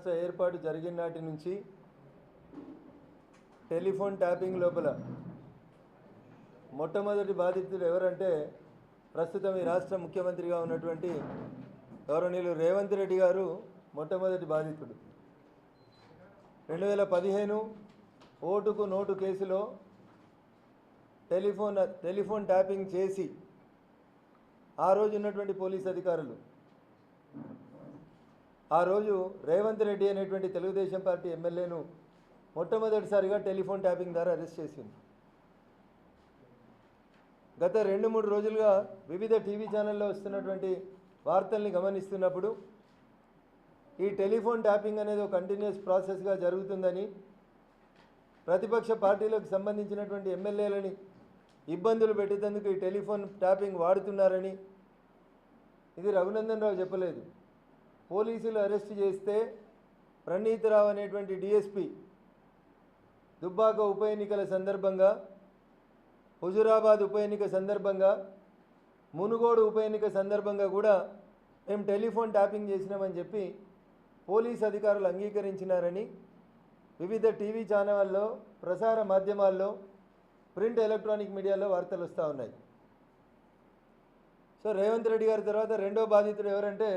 రాష్ట్ర ఏర్పాటు జరిగిన నాటి నుంచి టెలిఫోన్ ట్యాపింగ్ లోపల మొట్టమొదటి బాధితులు ఎవరంటే ప్రస్తుతం ఈ రాష్ట్ర ముఖ్యమంత్రిగా ఉన్నటువంటి గౌరవనీయులు రేవంత్ రెడ్డి గారు మొట్టమొదటి బాధితుడు. రెండు వేల పదిహేను ఓటుకు నోటు కేసులో టెలిఫోన్ టెలిఫోన్ ట్యాపింగ్ చేసి ఆ రోజు ఉన్నటువంటి పోలీస్ అధికారులు ఆ రోజు రేవంత్ రెడ్డి అనేటువంటి తెలుగుదేశం పార్టీ ఎమ్మెల్యేను మొట్టమొదటిసారిగా టెలిఫోన్ ట్యాపింగ్ ద్వారా అరెస్ట్ చేసింది గత రెండు మూడు రోజులుగా వివిధ టీవీ ఛానల్లో వస్తున్నటువంటి వార్తల్ని గమనిస్తున్నప్పుడు ఈ టెలిఫోన్ ట్యాపింగ్ అనేది ఒక కంటిన్యూస్ ప్రాసెస్గా జరుగుతుందని ప్రతిపక్ష పార్టీలకు సంబంధించినటువంటి ఎమ్మెల్యేలని ఇబ్బందులు పెట్టేందుకు ఈ టెలిఫోన్ ట్యాపింగ్ వాడుతున్నారని ఇది రఘునందన్ రావు చెప్పలేదు. పోలీసులు అరెస్ట్ చేస్తే ప్రణీతరావు అనేటువంటి డిఎస్పి దుబ్బాక ఉప ఎన్నికల సందర్భంగా హుజురాబాద్ ఉప ఎన్నిక సందర్భంగా మునుగోడు ఉప ఎన్నిక సందర్భంగా కూడా మేము టెలిఫోన్ ట్యాపింగ్ చేసినామని చెప్పి పోలీస్ అధికారులు అంగీకరించినారని వివిధ టీవీ ఛానళ్ళలో ప్రసార మాధ్యమాల్లో ప్రింట్ ఎలక్ట్రానిక్ మీడియాలో వార్తలు వస్తూ ఉన్నాయి. సో రేవంత్ రెడ్డి గారి తర్వాత రెండో బాధితుడు ఎవరంటే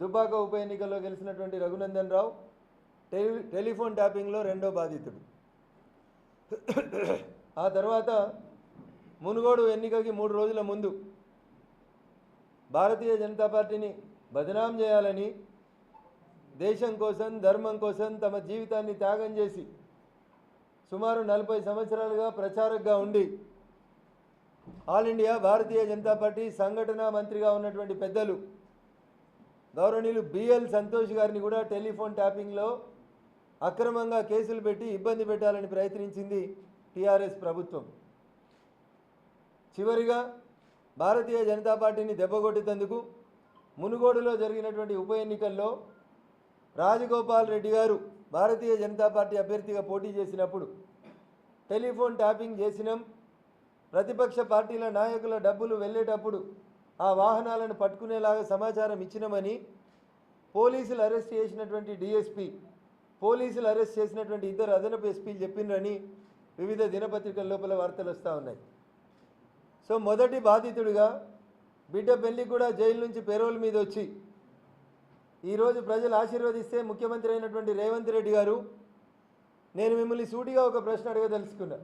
దుబ్బాక ఉప ఎన్నికల్లో గెలిచినటువంటి రఘునందన్ రావు టెలి టెలిఫోన్ ట్యాపింగ్లో రెండో బాధితుడు. ఆ తర్వాత మునుగోడు ఎన్నికకి మూడు రోజుల ముందు భారతీయ జనతా పార్టీని బదనాం చేయాలని దేశం కోసం ధర్మం కోసం తమ జీవితాన్ని త్యాగం చేసి సుమారు నలభై సంవత్సరాలుగా ప్రచారకగా ఉండి all India Bharatiya Janata party సంఘటన మంత్రిగా ఉన్నటువంటి పెద్దలు గౌరవనీయులు బిఎల్ సంతోష్ గారిని కూడా టెలిఫోన్ ట్యాపింగ్లో అక్రమంగా కేసులు పెట్టి ఇబ్బంది పెట్టాలని ప్రయత్నించింది టీఆర్ఎస్ ప్రభుత్వం. చివరిగా భారతీయ జనతా పార్టీని దెబ్బగొట్టేందుకు మునుగోడులో జరిగినటువంటి ఉప ఎన్నికల్లో రాజగోపాల్ రెడ్డి గారు భారతీయ జనతా పార్టీ అభ్యర్థిగా పోటీ చేసినప్పుడు టెలిఫోన్ ట్యాపింగ్ చేసినాం. ప్రతిపక్ష పార్టీల నాయకుల డబ్బులు వెళ్ళేటప్పుడు ఆ వాహనాలను పట్టుకునేలాగా సమాచారం ఇచ్చినామని పోలీసులు అరెస్ట్ చేసినటువంటి డిఎస్పీ పోలీసులు అరెస్ట్ చేసినటువంటి ఇద్దరు అదనపు ఎస్పీలు చెప్పినరని వివిధ దినపత్రికల లోపల వార్తలు వస్తూ ఉన్నాయి. సో మొదటి బాధితుడిగా బిడ్డ పెళ్ళి కూడా జైలు నుంచి పెరోల్ మీద వచ్చి ఈరోజు ప్రజలు ఆశీర్వదిస్తే ముఖ్యమంత్రి అయినటువంటి రేవంత్ రెడ్డి గారు నేను మిమ్మల్ని సూటిగా ఒక ప్రశ్న అడగదలుచుకున్నా.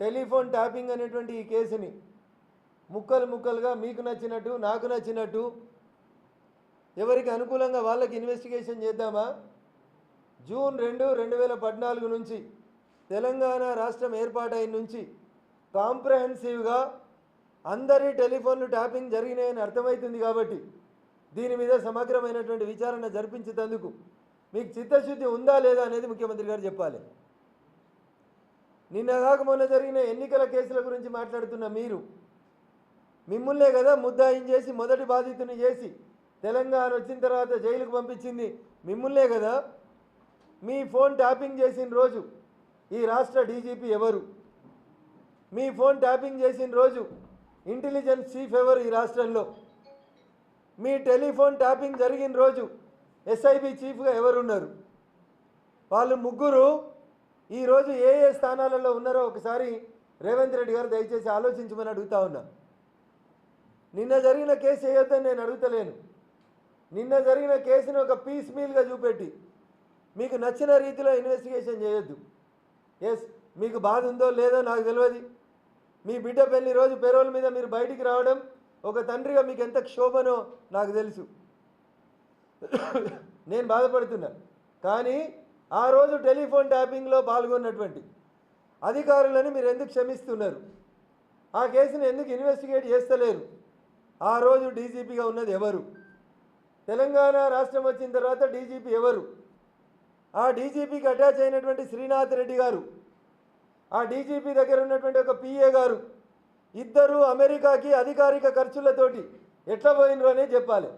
టెలిఫోన్ ట్యాపింగ్ అనేటువంటి ఈ కేసుని ముక్కలు ముక్కలుగా మీకు నచ్చినట్టు నాకు నచ్చినట్టు ఎవరికి అనుకూలంగా వాళ్ళకి ఇన్వెస్టిగేషన్ చేద్దామా? జూన్ రెండు రెండు వేల పద్నాలుగు నుంచి తెలంగాణ రాష్ట్రం ఏర్పాటైన నుంచి కాంప్రహెన్సివ్గా అందరి టెలిఫోన్లు ట్యాపింగ్ జరిగినాయని అర్థమవుతుంది కాబట్టి దీని మీద సమగ్రమైనటువంటి విచారణ జరిపించేందుకు మీకు చిత్తశుద్ధి ఉందా లేదా అనేది ముఖ్యమంత్రి గారు చెప్పాలి. నిన్న కాక మొన్న జరిగిన ఎన్నికల కేసుల గురించి మాట్లాడుతున్న మీరు మిమ్మల్నే కదా ముద్దాయిం చేసి మొదటి బాధితుని చేసి తెలంగాణ వచ్చిన తర్వాత జైలుకు పంపించింది మిమ్మల్నే కదా? మీ ఫోన్ ట్యాపింగ్ చేసిన రోజు ఈ రాష్ట్ర డీజీపీ ఎవరు? మీ ఫోన్ ట్యాపింగ్ చేసిన రోజు ఇంటెలిజెన్స్ చీఫ్ ఎవరు ఈ రాష్ట్రంలో? మీ టెలిఫోన్ ట్యాపింగ్ జరిగిన రోజు ఎస్ఐబి చీఫ్గా ఎవరున్నారు? వాళ్ళు ముగ్గురు ఈరోజు ఏ ఏ స్థానాలలో ఉన్నారో ఒకసారి రేవంత్ రెడ్డి గారు దయచేసి ఆలోచించమని అడుగుతా ఉన్నాను నిన్న జరిగిన కేసు వేయొద్దని నేను అడుగుతలేను. నిన్న జరిగిన కేసుని ఒక పీస్ మీల్గా చూపెట్టి మీకు నచ్చిన రీతిలో ఇన్వెస్టిగేషన్ చేయొద్దు. ఎస్ మీకు బాధ ఉందో లేదో నాకు తెలియదు. మీ బిడ్డ పెళ్ళి రోజు పెరోల్ మీద మీరు బయటికి రావడం ఒక తండ్రిగా మీకు ఎంత క్షోభనో నాకు తెలుసు. నేను బాధపడుతున్నా. కానీ ఆ రోజు టెలిఫోన్ ట్యాపింగ్లో పాల్గొన్నటువంటి అధికారులను మీరు ఎందుకు క్షమిస్తున్నారు? ఆ కేసును ఎందుకు ఇన్వెస్టిగేట్ చేస్తలేరు? ఆ రోజు డీజీపీగా ఉన్నది ఎవరు? తెలంగాణ రాష్ట్రం వచ్చిన తర్వాత డీజీపీ ఎవరు? ఆ డీజీపీకి అటాచ్ అయినటువంటి శ్రీనాథ్ రెడ్డి గారు ఆ డీజీపీ దగ్గర ఉన్నటువంటి ఒక పిఏ గారు ఇద్దరు అమెరికాకి అధికారిక ఖర్చులతోటి ఎట్లా పోయినరు అనే చెప్పాలి.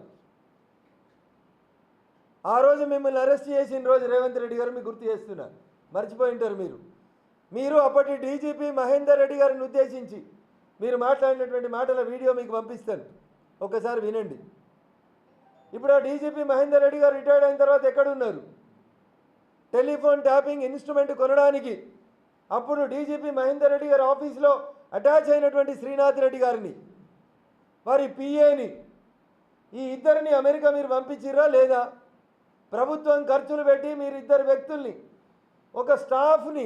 ఆ రోజు మిమ్మల్ని అరెస్ట్ చేసిన రోజు రేవంత్ రెడ్డి గారు మీకు గుర్తు చేస్తున్నారు మర్చిపోయింటారు మీరు. మీరు అప్పటి డీజీపీ మహేందర్ రెడ్డి గారిని ఉద్దేశించి మీరు మాట్లాడినటువంటి మాటల వీడియో మీకు పంపిస్తాను. ఒకసారి వినండి. ఇప్పుడు ఆ డీజీపీ మహేందర్ రెడ్డి గారు రిటైర్డ్ అయిన తర్వాత ఎక్కడున్నారు? టెలిఫోన్ ట్యాపింగ్ ఇన్స్ట్రుమెంట్ కొనడానికి. అప్పుడు డీజీపీ మహేందర్ రెడ్డి గారి ఆఫీస్లో అటాచ్ అయినటువంటి శ్రీనాథ్ రెడ్డి గారిని వారి పిఏని ఈ ఇద్దరిని అమెరికా మీరు పంపించిర్రా లేదా? ప్రభుత్వం ఖర్చులు పెట్టి మీరు ఇద్దరు వ్యక్తుల్ని ఒక స్టాఫ్ని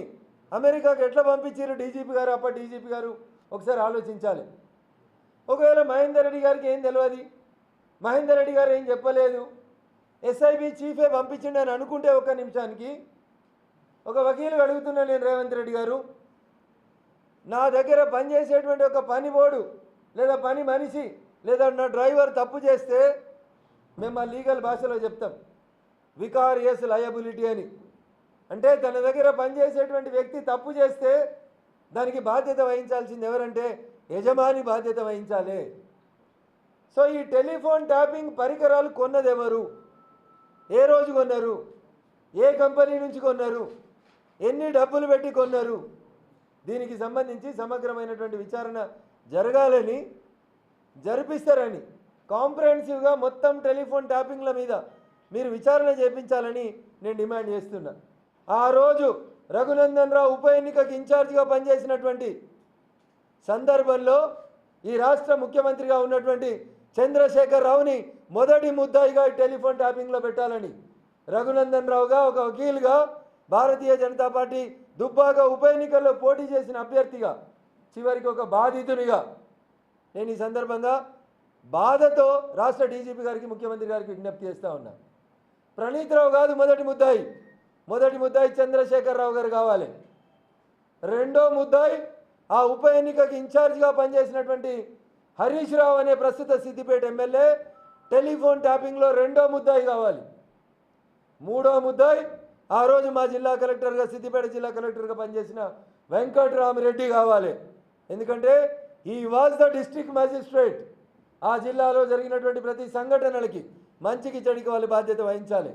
అమెరికాకి ఎట్లా పంపించారు డీజీపీ గారు? అప్పటి డీజీపీ గారు ఒకసారి ఆలోచించాలి. ఒకవేళ మహేందర్ రెడ్డి గారికి ఏం తెలియదు మహేందర్ రెడ్డి గారు ఏం చెప్పలేదు? ఎస్ఐబి చీఫే పంపించండి అని అనుకుంటే ఒక నిమిషానికి ఒక వకీలు అడుగుతున్నా నేను రేవంత్ రెడ్డి గారు. నా దగ్గర పనిచేసేటువంటి ఒక పని బోడు లేదా పని మనిషి లేదా నా డ్రైవర్ తప్పు చేస్తే మేము ఆ లీగల్ భాషలో చెప్తాం. వికారియస్ లయబిలిటీ అని. అంటే తన దగ్గర పనిచేసేటువంటి వ్యక్తి తప్పు చేస్తే దానికి బాధ్యత వహించాల్సింది ఎవరంటే యజమాని బాధ్యత వహించాలి. సో ఈ టెలిఫోన్ ట్యాపింగ్ పరికరాలు కొన్నది ఎవరు? ఏ రోజు కొన్నారు? ఏ కంపెనీ నుంచి కొన్నారు? ఎన్ని డబ్బులు పెట్టి కొన్నారు? దీనికి సంబంధించి సమగ్రమైనటువంటి విచారణ జరగాలని జరిపిస్తారని కాంప్రహెన్సివ్గా మొత్తం టెలిఫోన్ ట్యాపింగ్ల మీద మీరు విచారణ చేపించాలని నేను డిమాండ్ చేస్తున్నా. ఆ రోజు రఘునందన్ రావు ఉప ఎన్నికకి ఇన్ఛార్జిగా పనిచేసినటువంటి సందర్భంలో ఈ రాష్ట్ర ముఖ్యమంత్రిగా ఉన్నటువంటి చంద్రశేఖర్ రావుని మొదటి ముద్దాయిగా టెలిఫోన్ ట్యాపింగ్లో పెట్టాలని రఘునందన్ రావుగా ఒక వకీల్గా భారతీయ జనతా పార్టీ దుబ్బాక ఉప ఎన్నికల్లో పోటీ చేసిన అభ్యర్థిగా చివరికి ఒక బాధితునిగా నేను ఈ సందర్భంగా బాధతో రాష్ట్ర డీజీపీ గారికి ముఖ్యమంత్రి గారికి విజ్ఞప్తి చేస్తూ ఉన్నా. ప్రణీత్ రావు కాదు మొదటి ముద్దాయి. మొదటి ముద్దాయి చంద్రశేఖరరావు గారు కావాలి. రెండో ముద్దాయి ఆ ఉప ఎన్నికకి ఇన్ఛార్జిగా పనిచేసినటువంటి హరీష్ రావు అనే ప్రస్తుత సిద్దిపేట ఎమ్మెల్యే టెలిఫోన్ ట్యాపింగ్లో రెండో ముద్దాయి కావాలి. మూడో ముద్దాయి ఆ రోజు మా జిల్లా కలెక్టర్గా సిద్దిపేట జిల్లా కలెక్టర్గా పనిచేసిన వెంకట్రామరెడ్డి కావాలి. ఎందుకంటే ఈ వాజ్ ద డిస్ట్రిక్ట్ మ్యాజిస్ట్రేట్ ఆ జిల్లాలో జరిగినటువంటి ప్రతి సంఘటనలకి మంచికి చెడికి వాళ్ళు బాధ్యత వహించాలి.